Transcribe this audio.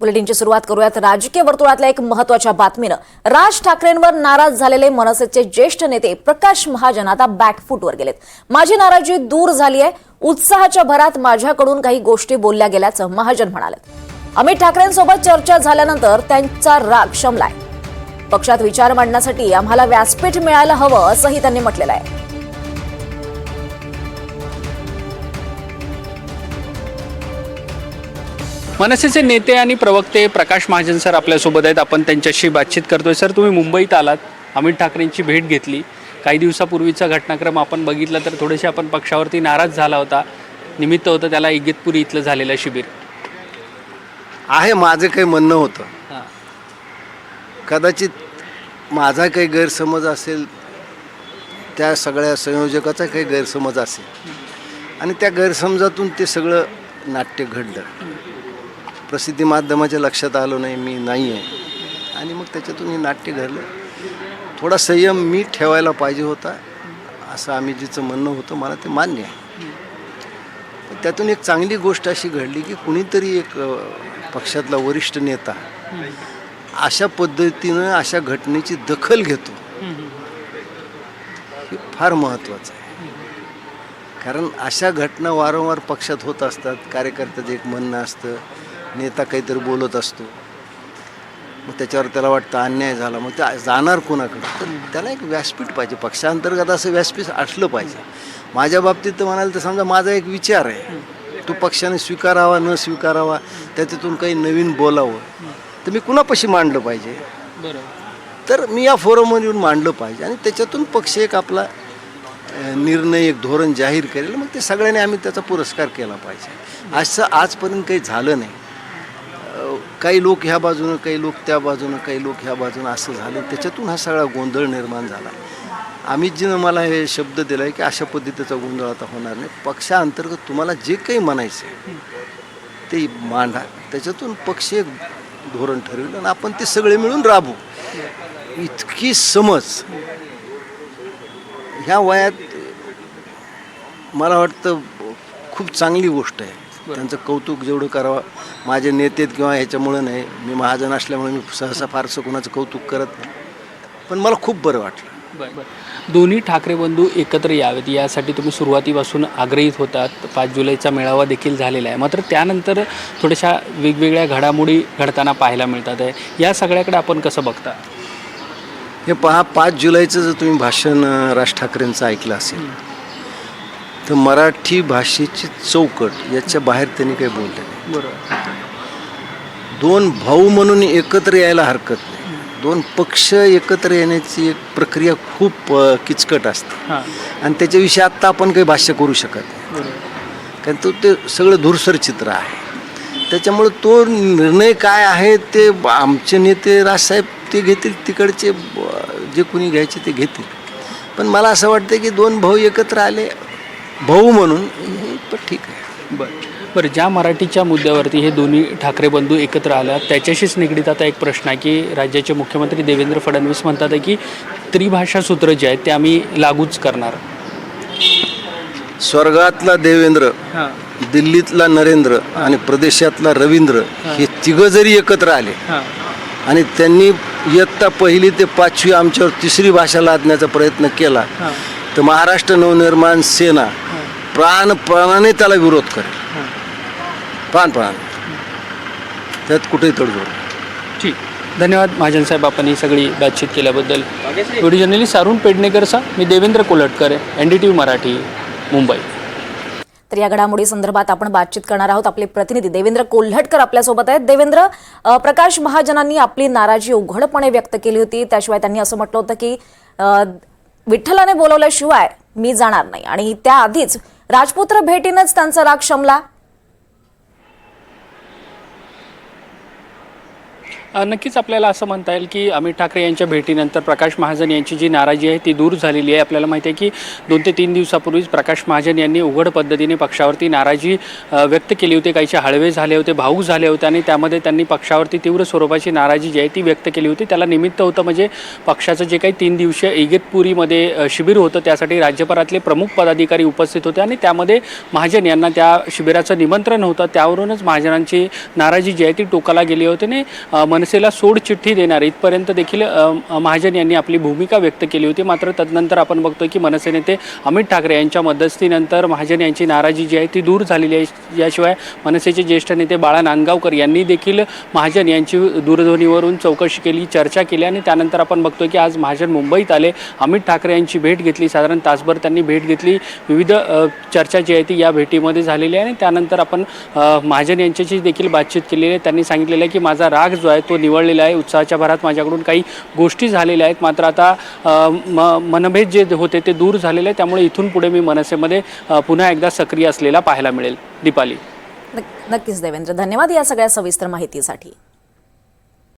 बुलेटिनची सुरुवात करूयात. राजकीय वर्तुळातल्या एक महत्त्वाच्या बातमीनं. राज ठाकरेंवर नाराज झालेले मनसेचे ज्येष्ठ नेते प्रकाश महाजन आता बॅकफूटवर गेलेत. माझी नाराजी दूर झाली आहे उत्साहाच्या भरात माझ्याकडून काही गोष्टी बोलल्या गेल्याचं महाजन म्हणाले. अमित ठाकरेंसोबत चर्चा झाल्यानंतर त्यांचा राग शमलाय. पक्षात विचार मांडण्यासाठी आम्हाला व्यासपीठ मिळायला हवं असंही त्यांनी म्हटलेलं आहे. मनसेचे नेते आणि प्रवक्ते प्रकाश महाजन सर आपल्यासोबत आहेत. आपण त्यांच्याशी बातचीत करतोय. सर तुम्ही मुंबईत आलात. अमित ठाकरेंची भेट घेतली. काही दिवसापूर्वीचा घटनाक्रम आपण बघितला तर थोडेसे आपण पक्षावरती नाराज झाला होता. निमित्त होतं त्याला इगतपुरी इथलं झालेलं शिबिर. आहे माझं काही म्हणणं होतं. कदाचित माझा काही गैरसमज असेल त्या सगळ्या संयोजकाचा काही गैरसमज असेल. आणि त्या गैरसमजातून ते सगळं नाट्य घडलं. प्रसिद्धी माध्यमाच्या लक्षात आलं नाही मी नाही आहे आणि मग त्याच्यातून हे नाट्य घडलं. थोडा संयम मी ठेवायला पाहिजे होता असं आम्ही जिचं म्हणणं होतं मला ते मान्य आहे. पण त्यातून एक चांगली गोष्ट अशी घडली की कुणीतरी एक पक्षातला वरिष्ठ नेता अशा पद्धतीनं अशा घटनेची दखल घेतो. हे फार महत्त्वाचं आहे. कारण अशा घटना वारंवार पक्षात होत असतात कार्यकर्त्याचं एक म्हणणं असतं नेता काहीतरी बोलत असतो. मग त्याच्यावर त्याला वाटतं अन्याय झाला. मग ते जाणार कोणाकडे? तर त्याला एक व्यासपीठ पाहिजे. पक्षांतर्गत असं व्यासपीठ असलं पाहिजे. माझ्या बाबतीत तर म्हणाल तर समजा माझा एक विचार आहे. तो पक्षाने स्वीकारावा न स्वीकारावा त्याच्यातून काही नवीन बोलावं. तर मी कुणापाशी मांडलं पाहिजे? तर मी या फोरमवर येऊन मांडलं पाहिजे. आणि त्याच्यातून पक्ष एक आपला निर्णय एक धोरण जाहीर करेल. मग ते सगळ्यांनी आम्ही त्याचा पुरस्कार केला पाहिजे. असं आजपर्यंत काही झालं नाही. काही लोक ह्या बाजूनं काही लोक त्या बाजूनं काही लोक ह्या बाजूनं असं झालं. त्याच्यातून हा सगळा गोंधळ निर्माण झाला. अमितजीनं मला हे शब्द दिला आहे की अशा पद्धतीचा गोंधळ आता होणार नाही. पक्षाअंतर्गत तुम्हाला जे काही म्हणायचं आहे ते मांडा. त्याच्यातून पक्ष एक धोरण ठरवलं आणि आपण ते सगळे मिळून राबू. इतकी समज. ह्या वयात मला वाटतं खूप चांगली गोष्ट आहे. त्यांचं कौतुक जेवढं करावं माझे नेते आहेत किंवा ह्याच्यामुळं नाही मी महाजन असल्यामुळे मी सहसा फारसं कोणाचं कौतुक करत नाही. पण मला खूप बरं वाटलं. दोन्ही ठाकरे बंधू एकत्र यावेत यासाठी तुम्ही सुरुवातीपासून आग्रहीत होतात. पाच जुलैचा मेळावा देखील झालेला आहे. मात्र त्यानंतर थोड्याशा वेगवेगळ्या घडामोडी घडताना पाहायला मिळतात आहे. या सगळ्याकडे आपण कसं बघता? हे पहा पाच जुलैचं जर तुम्ही भाषण राज ठाकरेंचं ऐकलं असेल तर मराठी भाषेची चौकट याच्या बाहेर त्यांनी काही बोलले नाही. बरोबर. दोन भाऊ म्हणून एकत्र यायला हरकत नाही. दोन पक्ष एकत्र येण्याची एक प्रक्रिया खूप अ, किचकट असते. हां. आणि त्याच्याविषयी आत्ता आपण काही भाष्य करू शकत नाही. बरोबर. कारण तो ते सगळं धुरसर चित्र आहे. त्याच्यामुळं तो निर्णय काय आहे ते ब- आमचे नेते राजसाहेब ते घेतील तिकडचे ब- जे कोणी घ्यायचे ते घेतील. पण मला असं वाटतं की दोन भाऊ एकत्र आले भाऊ म्हणून पण ठीक आहे. बरं. बरं ज्या मराठीच्या मुद्द्यावरती हे दोन्ही ठाकरे बंधू एकत्र आल्या त्याच्याशीच निगडीत आता एक प्रश्न आहे की राज्याचे मुख्यमंत्री देवेंद्र फडणवीस म्हणतात आहे की त्रिभाषा सूत्र जे आहेत ते आम्ही लागूच करणार. स्वर्गातला देवेंद्र हां. दिल्लीतला नरेंद्र आणि प्रदेशातला रवींद्र हे तिघं जरी एकत्र आले हां. आणि त्यांनी इयत्ता पहिली ते पाचवी आमच्यावर तिसरी भाषा लादण्याचा प्रयत्न केला हां. तर महाराष्ट्र नवनिर्माण सेना प्राणपणाने त्याला विरोध करेल. प्राणपणाने. त्यात कुठेही तडजोड. ठीक. धन्यवाद. महाजन साहेब आपण ही सगळी बातचीत केल्याबद्दल. व्हिडिओ जर्नलिस्ट अरुण पेडणेकरचा मी Devendra Kolatkar N D T V Marathi Mumbai. तर या घडामोडी संदर्भात आपण बातचीत करणार आहोत. आपले प्रतिनिधी देवेंद्र कोल्हटकर आपल्यासोबत आहेत. देवेंद्र अ, प्रकाश महाजनांनी आपली नाराजी उघडपणे व्यक्त केली होती. त्याशिवाय त्यांनी असं म्हटलं होतं की अ, विठ्ठलाने बोलवल्याशिवाय मी जाणार नाही. आणि त्याआधीच राजपुत्र भेटीनंच त्यांचा राग शमला. नक्कीच आपल्याला असं म्हणता येईल की अमित ठाकरे यांच्या भेटीनंतर प्रकाश महाजन यांची जी नाराजी आहे ती दूर झालेली आहे. आपल्याला माहिती आहे की दोन ते तीन दिवसापूर्वीच प्रकाश महाजन यांनी उघड पद्धतीने पक्षावरती नाराजी व्यक्त केली होती. काहीचे हळवे झाले होते भाऊक झाले होते आणि त्यामध्ये त्यांनी पक्षावरती तीव्र स्वरूपाची नाराजी जी आहे ती व्यक्त केली होती. त्याला निमित्त होतं म्हणजे पक्षाचं जे काही तीन दिवसीय इगतपुरीमध्ये शिबिर होतं त्यासाठी राज्यभरातले प्रमुख पदाधिकारी उपस्थित होते आणि त्यामध्ये महाजन यांना त्या शिबिराचं निमंत्रण होतं. त्यावरूनच महाजनांची नाराजी जी आहे ती टोकाला गेली होती आणि मनसेला सोड चिठ्ठी देणार. इथपर्यंत देखील महाजन यांनी आपली भूमिका व्यक्त केली होती. मात्र तदनंतर आपण बघतोय की मनसे नेते अमित ठाकरे यांच्या मध्यस्थीनंतर महाजन यांची नाराजी जी आहे ती दूर झालेली आहे. याशिवाय मनसेचे ज्येष्ठ नेते बाळा नांदगावकर यांनी देखील महाजन यांची दूरध्वनीवरून चौकशी केली चर्चा केली आणि त्यानंतर आपण बघतोय की आज महाजन मुंबईत आले. अमित ठाकरे यांची भेट घेतली. साधारण तासभर त्यांनी भेट घेतली. विविध चर्चा जी आहे ती या भेटीमध्ये झालेली आहे आणि त्यानंतर आपण महाजन यांच्याशी देखील बातचीत केलेली आहे. त्यांनी सांगितलेलं आहे की माझा राग जो आहे तो निवडलेला आहे. उत्साहाच्या भरात माझ्याकडून काही गोष्टी झालेल्या आहेत. मात्र आता म मनभेद जे होते ते दूर झालेले आहे त्यामुळे इथून पुढे मी मनसेमध्ये पुन्हा एकदा सक्रिय असलेला पाहायला मिळेल. दीपाली. नक्कीच देवेंद्र. धन्यवाद या सगळ्या सविस्तर माहितीसाठी.